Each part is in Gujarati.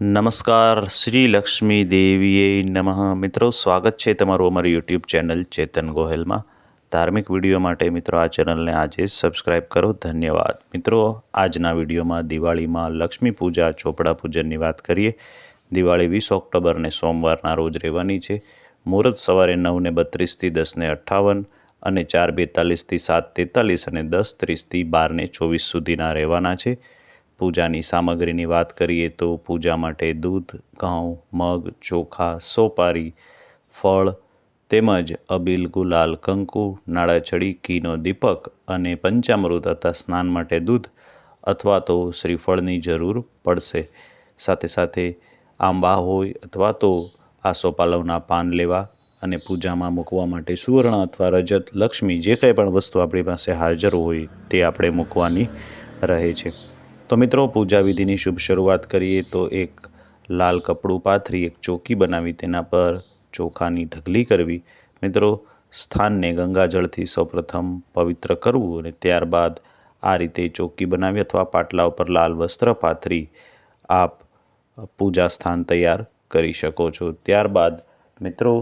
નમસ્કાર, શ્રી લક્ષ્મી દેવીએ નમઃ. મિત્રો, સ્વાગત છે તમારું અમારી યુટ્યુબ ચેનલ ચેતન ગોહેલમાં. ધાર્મિક વીડિયો માટે મિત્રો, આ ચેનલને આજે સબસ્ક્રાઈબ કરો. ધન્યવાદ. મિત્રો, આજના વિડીયોમાં દિવાળીમાં લક્ષ્મી પૂજા, ચોપડા પૂજનની વાત કરીએ. દિવાળી વીસ ઓક્ટોબરને સોમવારના રોજ રહેવાની છે. મુહૂર્ત સવારે નવને બત્રીસથી દસને અઠ્ઠાવન અને ચાર બેતાલીસથી સાત તેતાલીસ અને દસ ત્રીસથી બારને ચોવીસ સુધીના રહેવાના છે. પૂજાની સામગ્રીની વાત કરીએ તો પૂજા માટે દૂધ, ઘઉં, મગ, ચોખા, સોપારી, ફળ તેમજ અબીલ, ગુલાલ, કંકુ નાળાચડી ઘીનો દીપક અને પંચામૃત અથવા સ્નાન માટે દૂધ અથવા તો શ્રીફળની જરૂર પડશે. સાથે સાથે આંબા હોય અથવા તો આસોપાલવના પાન લેવા અને પૂજામાં મૂકવા માટે સુવર્ણ અથવા રજત, લક્ષ્મી જે કંઈ પણ વસ્તુ આપણી પાસે હાજર હોય તે આપણે મૂકવાની રહે છે. તો મિત્રો, પૂજા વિધિની શુભ શરૂઆત કરીએ તો એક લાલ કપડું પાથરી, એક ચોકી બનાવી, તેના પર ચોખાની ઢગલી કરવી. મિત્રો, સ્થાનને ગંગાજળથી સૌપ્રથમ પવિત્ર કરવું અને ત્યારબાદ આ રીતે ચોકી બનાવી અથવા પાટલા ઉપર લાલ વસ્ત્ર પાથરી આપ પૂજા સ્થાન તૈયાર કરી શકો છો. ત્યારબાદ મિત્રો,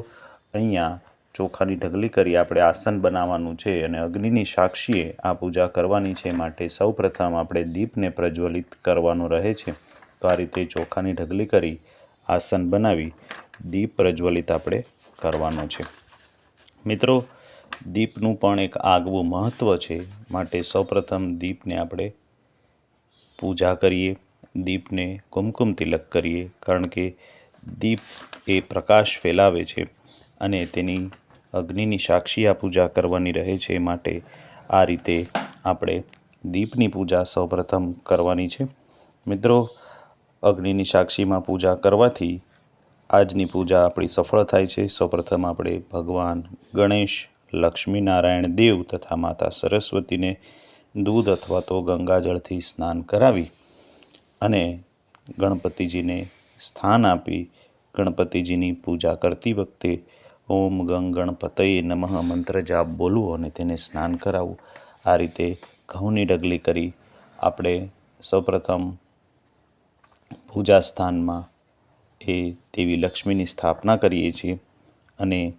અહીંયા ચોખાની ઢગલી કરી આપણે આસન બનાવવાનું છે અને અગ્નિની સાક્ષીએ આ પૂજા કરવાની છે માટે સૌપ્રથમ આપણે દીપને પ્રજ્વલિત કરવાનું રહે છે. તો આ રીતે ચોખાની ઢગલી કરી આસન બનાવી દીપ પ્રજ્વલિત આપણે કરવાનો છે. મિત્રો, દીપનું પણ એક આગવું મહત્ત્વ છે. માટે સૌપ્રથમ દીપને આપણે પૂજા કરીએ, દીપને કુમકુમ તિલક કરીએ, કારણ કે દીપ એ પ્રકાશ ફેલાવે છે અને તેની અગ્નિની સાક્ષી આ પૂજા કરવાની રહે છે માટે આ રીતે આપણે દીપની પૂજા સૌપ્રથમ કરવાની છે. મિત્રો, અગ્નિની સાક્ષીમાં પૂજા કરવાથી આજની પૂજા આપણી સફળ થાય છે. સૌપ્રથમ આપણે ભગવાન ગણેશ, લક્ષ્મીનારાયણ દેવ તથા માતા સરસ્વતીને દૂધ અથવા તો ગંગાજળથી સ્નાન કરાવી અને ગણપતિજીને સ્થાન આપી ગણપતિજીની પૂજા કરતી વખતે ઓમ ગંગ ગણપતય નમઃ. મંત્ર જાપ બોલવું અને તેને સ્નાન કરાવવું આ રીતે ઘઉંની ડગલી કરી આપણે સૌપ્રથમ પૂજા સ્થાનમાં એ દેવી લક્ષ્મીની સ્થાપના કરીએ છીએ અને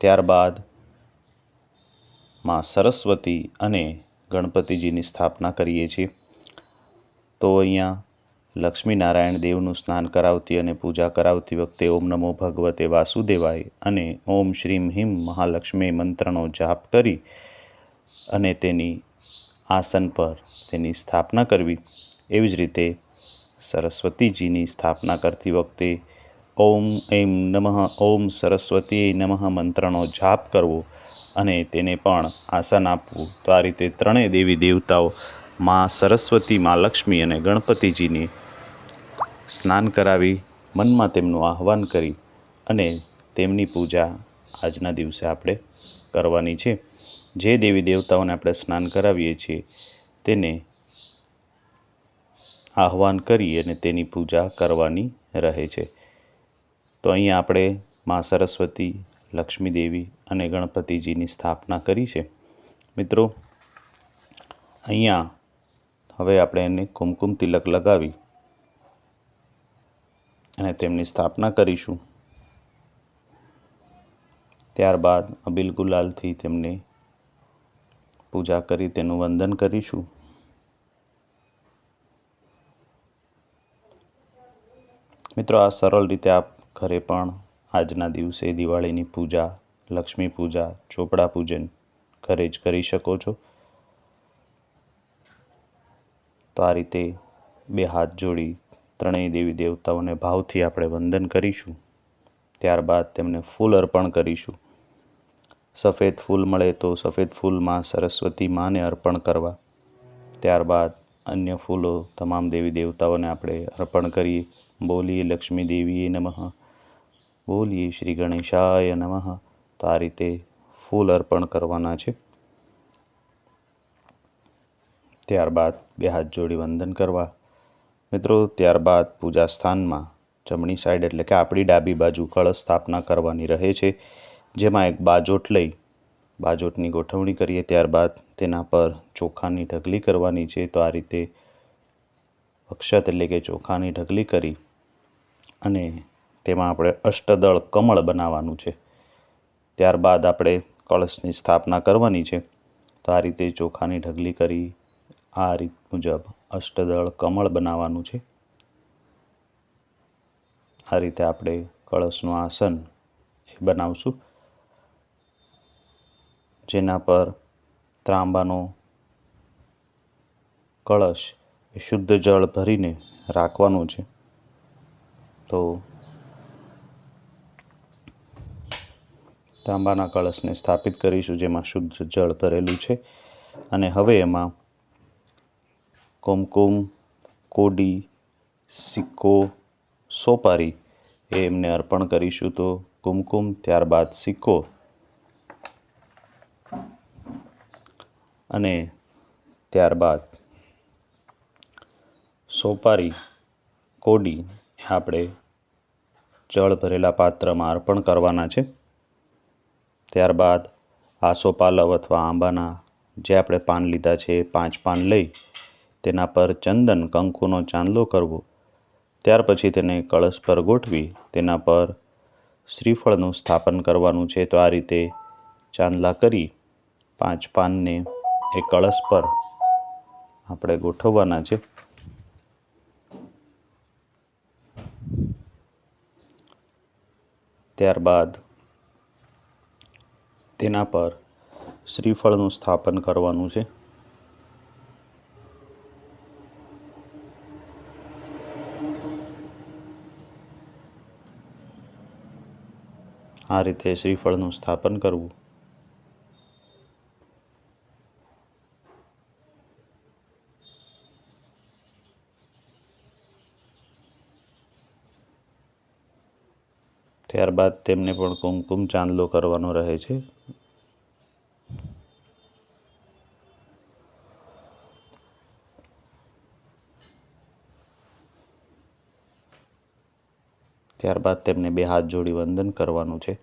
ત્યારબાદમાં સરસ્વતી અને ગણપતિજીની સ્થાપના કરીએ છીએ. તો અહીંયા લક્ષ્મીનારાયણ દેવનું સ્નાન કરાવતી અને પૂજા કરાવતી વખતે ઓમ નમો ભગવતે વાસુદેવાય અને ઓમ શ્રીમ હિમ મહાલક્ષ્મી મંત્રનો જાપ કરી અને તેની આસન પર તેની સ્થાપના કરવી. એવી જ રીતે સરસ્વતીજીની સ્થાપના કરતી વખતે ઓમ એમ નમઃ, ઓમ સરસ્વતી નમઃ મંત્રનો જાપ કરવો અને તેને પણ આસન આપવું. તો આ રીતે ત્રણેય દેવી દેવતાઓ માં સરસ્વતી, માં લક્ષ્મી અને ગણપતિજીની સ્નાન કરાવી મનમાં તેમનું આહ્વાન કરી અને તેમની પૂજા આજના દિવસે આપણે કરવાની છે. જે દેવી દેવતાઓને આપણે સ્નાન કરાવીએ છીએ, તેને આહ્વાન કરી અને તેની પૂજા કરવાની રહે છે. તો અહીંયા આપણે મા સરસ્વતી, લક્ષ્મી દેવી અને ગણપતિજીની સ્થાપના કરી છે. મિત્રો, અહીંયા હવે આપણે એને કુમકુમ તિલક લગાવી અને તેમની સ્થાપના કરીશું. ત્યારબાદ અબિલ ગુલાલથી તેમને પૂજા કરી તેનું વંદન કરીશું. મિત્રો, આ સરળ રીતે આપ ઘરે પણ આજના દિવસે દિવાળીની પૂજા, લક્ષ્મી પૂજા, ચોપડા પૂજન ઘરે જ કરી શકો છો. તો આ રીતે બે હાથ જોડી ત્રણેય દેવી દેવતાઓને ભાવથી આપણે વંદન કરીશું. ત્યારબાદ તેમને ફૂલ અર્પણ કરીશું. સફેદ ફૂલ મળે તો સફેદ ફૂલમાં સરસ્વતી માને અર્પણ કરવા. ત્યારબાદ અન્ય ફૂલો તમામ દેવી દેવતાઓને આપણે અર્પણ કરીએ. બોલીએ લક્ષ્મી દેવીએ નમઃ. બોલીએ શ્રી ગણેશાય નમઃ. તો આ રીતે ફૂલ અર્પણ કરવાના છે. ત્યારબાદ બે હાથ જોડી વંદન કરવા. મિત્રો, ત્યારબાદ પૂજા સ્થાનમાં જમણી સાઈડ એટલે કે આપણી ડાબી બાજુ કળશ સ્થાપના કરવાની રહે છે, જેમાં એક બાજોટ લઈ બાજોટની ગોઠવણી કરીએ. ત્યારબાદ તેના પર ચોખાની ઢગલી કરવાની છે. તો આ રીતે અક્ષત એટલે કે ચોખાની ઢગલી કરી અને તેમાં આપણે અષ્ટદળ કમળ બનાવવાનું છે. ત્યારબાદ આપણે કળશની સ્થાપના કરવાની છે. તો આ રીતે ચોખાની ઢગલી કરી, આ રીત મુજબ અષ્ટદળ કમળ બનાવવાનું છે. આ રીતે આપણે કળશનું આસન એ બનાવશું. જેના પર ત્રાંબાનો કળશ એ શુદ્ધ જળ ભરીને રાખવાનું છે. તો તાંબાના કળશને સ્થાપિત કરીશું જેમાં શુદ્ધ જળ ભરેલું છે. અને હવે એમાં કુમકુમ, કોડી, સિક્કો, સોપારી એ એમને અર્પણ કરીશું તો કુમકુમ ત્યારબાદ સિક્કો. અને ત્યારબાદ સોપારી, કોડી આપણે જળ ભરેલા પાત્રમાં અર્પણ કરવાના છે. ત્યારબાદ આસોપાલવ અથવા આંબાના જે આપણે પાન લીધા છે એ પાંચ પાન લઈ તેના પર ચંદન કંકુનો ચાંદલો કરવો. ત્યાર પછી તેને કળશ પર ગોઠવી તેના પર શ્રીફળનું સ્થાપન કરવાનું છે. તો આ રીતે ચાંદલા કરી પાંચ પાનને એ કળશ પર આપણે ગોઠવવાના છે. ત્યારબાદ તેના પર શ્રીફળનું સ્થાપન કરવાનું છે. આ રીતે શ્રીફળનું સ્થાપન કરવું. ત્યારબાદ તેમને પણ કુમકુમ ચાંદલો કરવાનો રહે છે. ત્યારબાદ તેમને બે હાથ જોડી વંદન કરવાનું છે.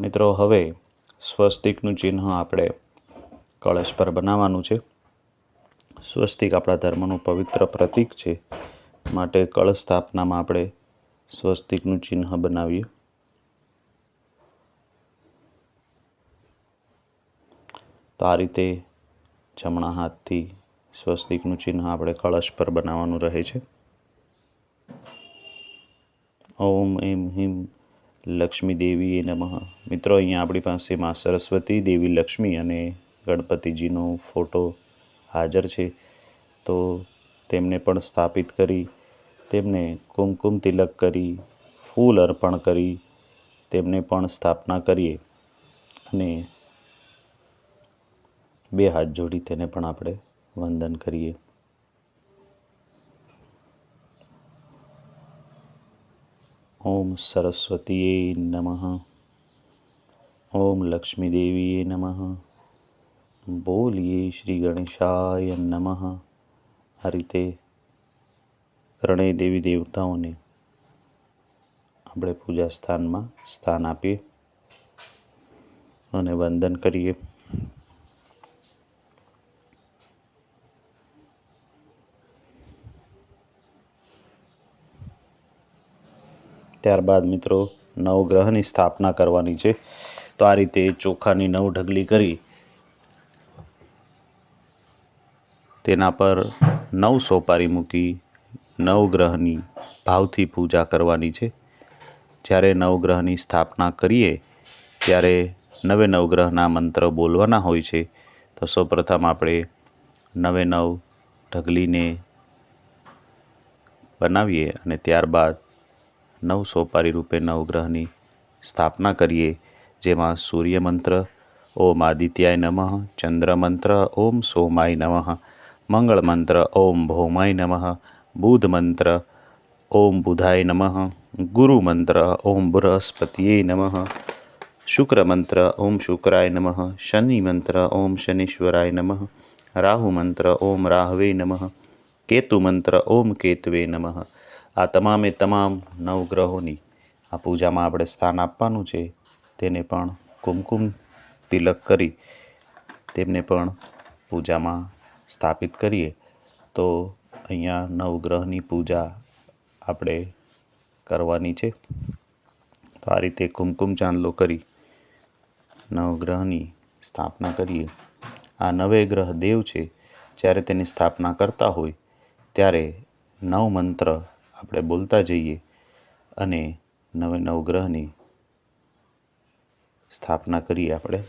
મિત્રો, હવે સ્વસ્તિકનું ચિહ્ન આપણે કળશ પર બનાવવાનું છે. સ્વસ્તિક આપણા ધર્મનું પવિત્ર પ્રતીક છે. માટે કળશ સ્થાપનામાં આપણે સ્વસ્તિકનું ચિહ્ન બનાવીએ. તો આ રીતે જમણા હાથથી સ્વસ્તિકનું ચિહ્ન આપણે કળશ પર બનાવવાનું રહે છે. ઓમ એમ હિમ લક્ષ્મી દેવીએ નમઃ. મિત્રો, અહીંયા આપણી પાસે માં સરસ્વતી દેવી લક્ષ્મી અને ગણપતિજીનો ફોટો હાજર છે. તો તેમને પણ સ્થાપિત કરી, તેમને કુમકુમ તિલક કરી, ફૂલ અર્પણ કરી, તેમને પણ સ્થાપના કરીએ. અને બે હાથ જોડી તેને પણ આપણે વંદન કરીએ. ઓમ સરસ્વતીએ નમઃ. ઓમ લક્ષ્મીદેવીએ નમઃ. બોલીએ શ્રી ગણેશાય નમઃ. આ રીતે ત્રણેય દેવી દેવતાઓને આપણે પૂજા સ્થાનમાં સ્થાન આપીએ અને વંદન કરીએ. ત્યારબાદ મિત્રો નવગ્રહની સ્થાપના કરવાની છે. તો આ રીતે ચોખાની નવ ઢગલી કરી તેના પર નવ સોપારી મૂકી નવગ્રહની ભાવથી પૂજા કરવાની છે. જ્યારે નવગ્રહની સ્થાપના કરીએ ત્યારે નવે નવગ્રહના મંત્ર બોલવાના હોય છે. તો સૌપ્રથમ આપણે નવે નવ ઢગલીને બનાવીએ અને ત્યારબાદ નવ સોપારી રૂપે નવગ્રહની સ્થાપના કરીએ, જેમાં સૂર્ય મંત્ર ઓમ આદિત્યાય નમઃ ચંદ્ર મંત્ર ઓમ સોમાય નમઃ મંગળ મંત્ર ઓમ ભૌમાય નમઃ બુધ મંત્ર ઓમ બુધાય નમઃ ગુરુ મંત્ર ઓમ બૃહસ્પતિએ નમઃ શુક્ર મંત્ર ઓમ શુક્રાય નમઃ શનિ મંત્ર ઓમ શનીશ્વરાય નમઃ રાહુ મંત્ર ઓમ રાહવે નમઃ કેતુ મંત્ર ઓમ કેતુવે નમઃ. આ તમામે તમામ નવગ્રહોની આ પૂજામાં આપણે સ્થાન આપવાનું છે. તેને પણ કુમકુમ તિલક કરી તેમને પણ પૂજામાં સ્થાપિત કરીએ. તો અહીંયા નવગ્રહની પૂજા આપણે કરવાની છે. તો આ રીતે કુમકુમ ચાંદલો કરી નવગ્રહની સ્થાપના કરીએ. આ નવે ગ્રહ દેવ છે. જ્યારે તેની સ્થાપના કરતા હોય ત્યારે નવ મંત્ર આપણે બોલતા જઈએ અને નવે નવ ગ્રહની સ્થાપના કરીએ આપણે.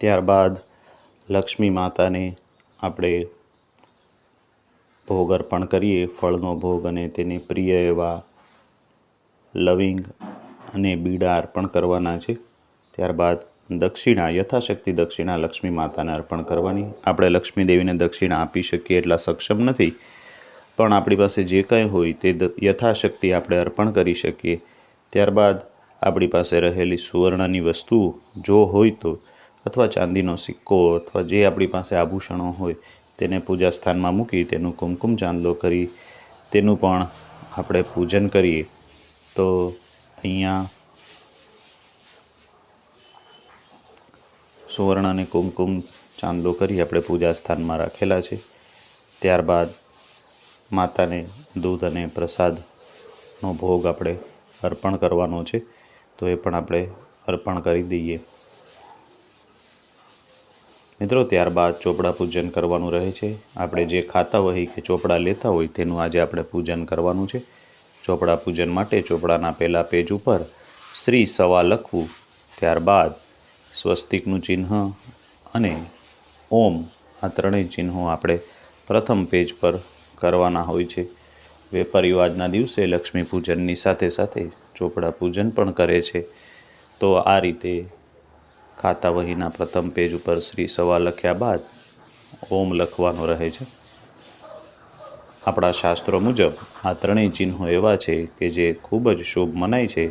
ત્યારબાદ લક્ષ્મી માતાને આપણે ભોગ અર્પણ કરીએ, ફળનો ભોગ અને તેને પ્રિય એવા લવિંગ અને બીડા અર્પણ કરવાના છે. ત્યારબાદ દક્ષિણા, યથાશક્તિ દક્ષિણા લક્ષ્મી માતાને અર્પણ કરવાની. આપણે લક્ષ્મી દેવીને દક્ષિણા આપી શકીએ એટલા સક્ષમ નથી. પણ આપણી પાસે જે કંઈ હોય તે યથાશક્તિ આપણે અર્પણ કરી શકીએ. ત્યારબાદ આપણી પાસે રહેલી સુવર્ણની વસ્તુ, જો હોય તો, અથવા ચાંદીનો સિક્કો, અથવા જે આપણી પાસે આભૂષણો હોય તેને પૂજા સ્થાનમાં મૂકી તેનું કુમકુમ ચાંદલો કરી તેનું પણ આપણે પૂજન કરીએ. તો અહીંયા સુવર્ણ અને કુમકુમ ચાંદલો કરી આપણે પૂજા સ્થાનમાં રાખેલા છે. ત્યારબાદ માતાને દૂધ અને પ્રસાદનો ભોગ આપણે અર્પણ કરવાનો છે. તો એ પણ આપણે અર્પણ કરી દઈએ. મિત્રો, ત્યારબાદ ચોપડા પૂજન કરવાનું રહે છે. આપણે જે ખાતા હોય કે ચોપડા લેતા હોય, તેનું આજે આપણે પૂજન કરવાનું છે. ચોપડા પૂજન માટે ચોપડાના પહેલા પેજ ઉપર શ્રી સવા લખવું, ત્યારબાદ સ્વસ્તિકનું ચિહ્ન અને ઓમ આ ત્રણેય ચિહ્નો આપણે પ્રથમ પેજ પર કરવાના હોય છે. વેપારીઓ આજના દિવસે લક્ષ્મી પૂજનની સાથે સાથે ચોપડા પૂજન પણ કરે છે. તો આ રીતે ખાતા વહીના પ્રથમ પેજ ઉપર શ્રી સવા લખ્યા બાદ ઓમ લખવાનો રહે છે. આપણા શાસ્ત્રો મુજબ આ ત્રણેય ચિહ્નો એવા છે કે જે ખૂબ જ શુભ મનાય છે.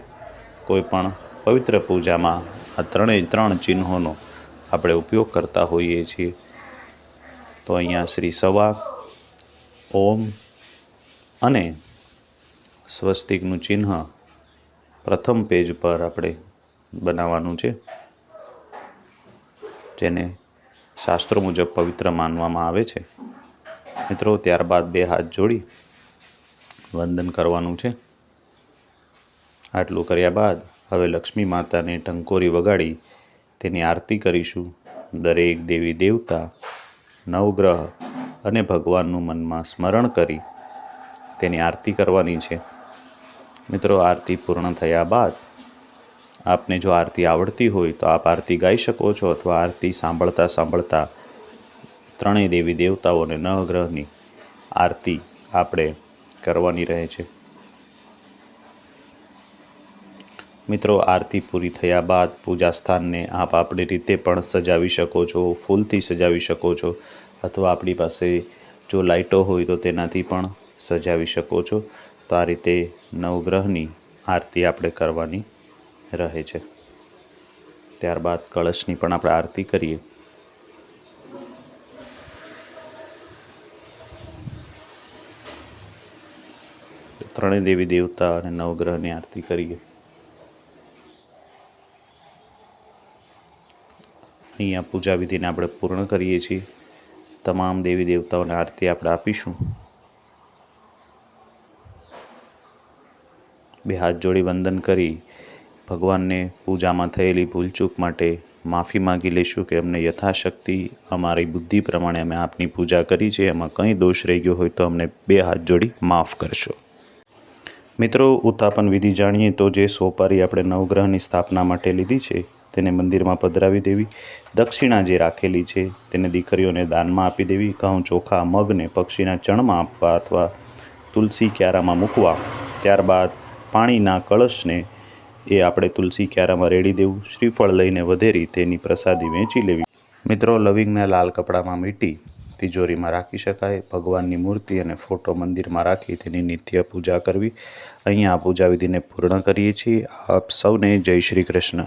કોઈપણ પવિત્ર પૂજામાં આ ત્રણેય ત્રણ ચિહ્નોનો આપણે ઉપયોગ કરતા હોઈએ છીએ. તો અહીંયા શ્રી સવા, ઓમ અને સ્વસ્તિકનું ચિહ્ન પ્રથમ પેજ પર આપણે બનાવવાનું છે. જેને શાસ્ત્રો મુજબ પવિત્ર માનવામાં આવે છે. મિત્રો, ત્યારબાદ બે હાથ જોડી વંદન કરવાનું છે. આટલું કર્યા બાદ હવે લક્ષ્મી માતાને ટંકોરી વગાડી તેની આરતી કરીશું. દરેક દેવી દેવતા, નવગ્રહ અને ભગવાનનું મનમાં સ્મરણ કરી તેની આરતી કરવાની છે. મિત્રો, આરતી પૂર્ણ થયા બાદ આપને જો આરતી આવડતી હોય તો આપ આરતી ગાઈ શકો છો અથવા આરતી સાંભળતા સાંભળતા ત્રણેય દેવી દેવતાઓ અને નવગ્રહની આરતી આપણે કરવાની રહે છે. મિત્રો, આરતી પૂરી થયા બાદ પૂજા સ્થાનને આપ આપણી રીતે પણ સજાવી શકો છો, ફૂલથી સજાવી શકો છો અથવા આપણી પાસે જો લાઇટો હોય તો તેનાથી પણ સજાવી શકો છો. તો આ રીતે નવગ્રહની આરતી આપણે કરવાની રહે છે. ત્યારબાદ કળશની પણ આપણે આરતી કરીએ. ત્રણેય દેવી દેવતા અને નવગ્રહની આરતી કરીએ. અહીંયા પૂજા વિધિને આપણે પૂર્ણ કરીએ છીએ. તમામ દેવી દેવતાઓને આરતી આપણે આપીશું. બે હાથ જોડી વંદન કરી ભગવાનને પૂજામાં થયેલી ભૂલચૂક માટે માફી માંગી લઈશું કે અમને યથાશક્તિ, અમારી બુદ્ધિ પ્રમાણે અમે આપની પૂજા કરી છે, એમાં કંઈ દોષ રહી ગયો હોય તો અમને બે હાથ જોડી માફ કરશો. મિત્રો, ઉત્થાપન વિધિ જાણીએ તો જે સોપારી આપણે નવગ્રહની સ્થાપના માટે લીધી છે, તેને મંદિરમાં પધરાવી દેવી. દક્ષિણા જે રાખેલી છે, તેને દીકરીઓને દાનમાં આપી દેવી. ઘઉં, ચોખા મગને પક્ષીના ચણમાં આપવા અથવા તુલસી ક્યારામાં મૂકવા. ત્યારબાદ પાણીના કળશને એ આપણે તુલસી ક્યારામાં રેડી દેવું, શ્રીફળ લઈને વધેરી તેની પ્રસાદી વેચી લેવી. મિત્રો, લવિંગના લાલ કપડામાં મીટી, તિજોરીમાં રાખી શકાય, ભગવાનની મૂર્તિ અને ફોટો મંદિરમાં રાખી તેની નિત્ય પૂજા કરવી. અહીંયા આ પૂજા વિધિને પૂર્ણ કરીએ છીએ. આપ સૌને જય શ્રી કૃષ્ણ.